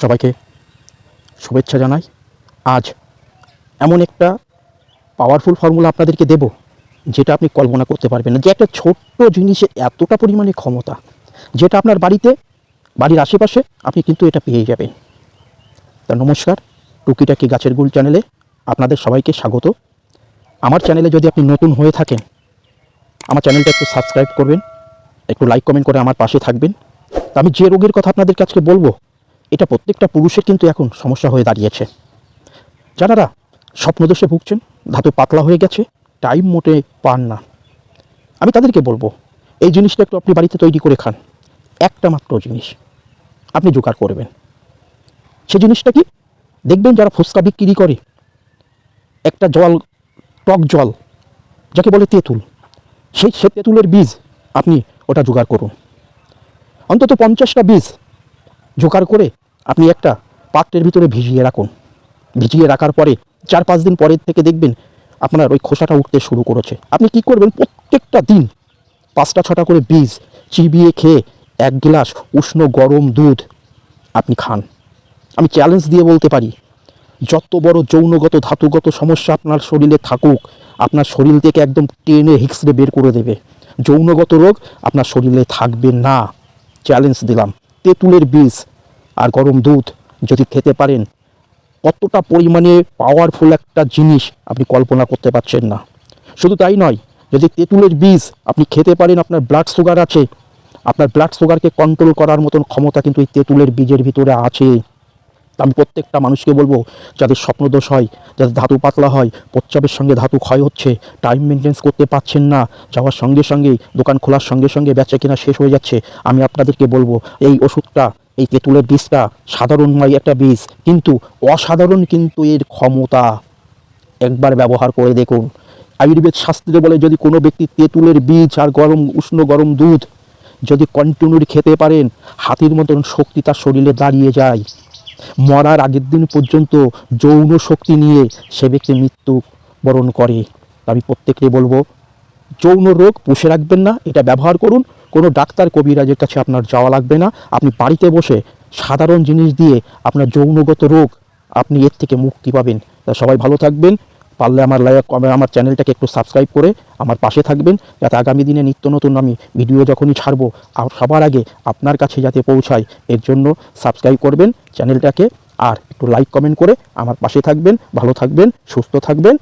সবাইকে শুভেচ্ছা জানাই। আজ এমন একটা পাওয়ারফুল ফর্মুলা আপনাদেরকে দেব, যেটা আপনি কল্পনা করতে পারবেন না, যে একটা ছোট্ট জিনিসে এতটা পরিমাণে ক্ষমতা, যেটা আপনার বাড়িতে, বাড়ির আশেপাশে আপনি কিন্তু এটা পেয়ে যাবেন। তা নমস্কার, টুকিটাকি গাছের গুল চ্যানেলে আপনাদের সবাইকে স্বাগত। আমার চ্যানেলে যদি আপনি নতুন হয়ে থাকেন, আমার চ্যানেলটা একটু সাবস্ক্রাইব করবেন, একটু লাইক কমেন্ট করে আমার পাশে থাকবেন। তা আমি যে রোগের কথা আপনাদের আজকে বলব এটা প্রত্যেকটা পুরুষের কিন্তু এখন সমস্যা হয়ে দাঁড়িয়েছে। যারা স্বপ্নদোষে ভুগছেন, ধাতু পাতলা হয়ে গেছে, টাইম মোটে পান না। আমি তাদেরকে বলব, এই জিনিসটা একটু আপনি বাড়িতে তৈরি করে খান, একটা মাত্র জিনিস, আপনি জোগাড় করবেন। সে জিনিসটা কি? দেখবেন যারা ফুচকা বিক্রি করে, একটা জল, টক জল, যাকে বলে তেঁতুল, সেই সে তেঁতুলের বীজ আপনি ওটা জোগাড় করুন। অন্তত পঞ্চাশটা বীজ জোগাড় করে আপনি একটা পাত্রের ভিতরে ভিজিয়ে রাখুন। ভিজিয়ে রাখার পরে চার পাঁচ দিন পরের থেকে দেখবেন আপনার ওই খোসাটা উঠতে শুরু করেছে। আপনি কি করবেন? প্রত্যেকটা দিন পাঁচটা ছটা করে বীজ চিবিয়ে খেয়ে এক গ্লাস উষ্ণ গরম দুধ আপনি খান। আমি চ্যালেঞ্জ দিয়ে বলতে পারি, যত বড় যৌনগত, ধাতুগত সমস্যা আপনার শরীরে থাকুক, আপনার শরীর থেকে একদম টেনে হিক্সড়ে বের করে দেবে। যৌনগত রোগ আপনার শরীরে থাকবে না। চ্যালেঞ্জ দিলাম। তেঁতুলের বীজ আর গরম দুধ যদি খেতে পারেন কতটা পরিমাণে পাওয়ারফুল একটা জিনিস আপনি কল্পনা করতে পারছেন না। শুধু তাই নয়, যদি তেঁতুলের বীজ আপনি খেতে পারেন, আপনার ব্লাড সুগার আছে, আপনার ব্লাড সুগারকে কন্ট্রোল করার মতন ক্ষমতা কিন্তু এই তেঁতুলের বীজের ভিতরে আছে। আমি প্রত্যেকটা মানুষকে বলব, যাদের স্বপ্নদোষ হয়, যাদের ধাতু পাতলা হয় প্রচ্চাপের সঙ্গে ধাতু ক্ষয় হচ্ছে টাইম মেনটেন্স করতে পারছেন না, যাওয়ার সঙ্গে সঙ্গেই, দোকান খোলার সঙ্গে সঙ্গে বেচা কেনা শেষ হয়ে যাচ্ছে। আমি আপনাদেরকে বলব, এই ওষুধটা এই তেঁতুলের বীজটা সাধারণ নয় একটা বীজ, কিন্তু অসাধারণ কিন্তু এর ক্ষমতা একবার ব্যবহার করে দেখুন। আয়ুর্বেদ শাস্ত্রে বলে, যদি কোনো ব্যক্তি তেঁতুলের বীজ আর গরম, উষ্ণ গরম দুধ যদি কন্টিনিউলি খেতে পারেন, হাতির মতন শক্তি তার শরীরে দাঁড়িয়ে যায়। মরার আগের দিন পর্যন্ত যৌন শক্তি নিয়ে সে ব্যক্তি মৃত্যু বরণ করে। আমি প্রত্যেককে বলব, যৌন রোগ পুষে রাখবেন না, এটা ব্যবহার করুন। কোনো ডাক্তার কবিরাজের কাছে আপনার যাওয়া লাগবে না। আপনি বাড়িতে বসে সাধারণ জিনিস দিয়ে আপনার যৌনগত রোগ আপনি এর থেকে মুক্তি পাবেন। তা সবাই ভালো থাকবেন। পারলে আমার লাইক আমার চ্যানেলটাকে একটু সাবস্ক্রাইব করে আমার পাশে থাকবেন। যাতে আগামী দিনে নিত্য নতুন আমি ভিডিও যখনই ছাড়বো সবার আগে আপনার কাছে যাতে পৌঁছায়, এর জন্য সাবস্ক্রাইব করবেন চ্যানেলটাকে। আর একটু লাইক, কমেন্ট করে আমার পাশে থাকবেন। ভালো থাকবেন, সুস্থ থাকবেন।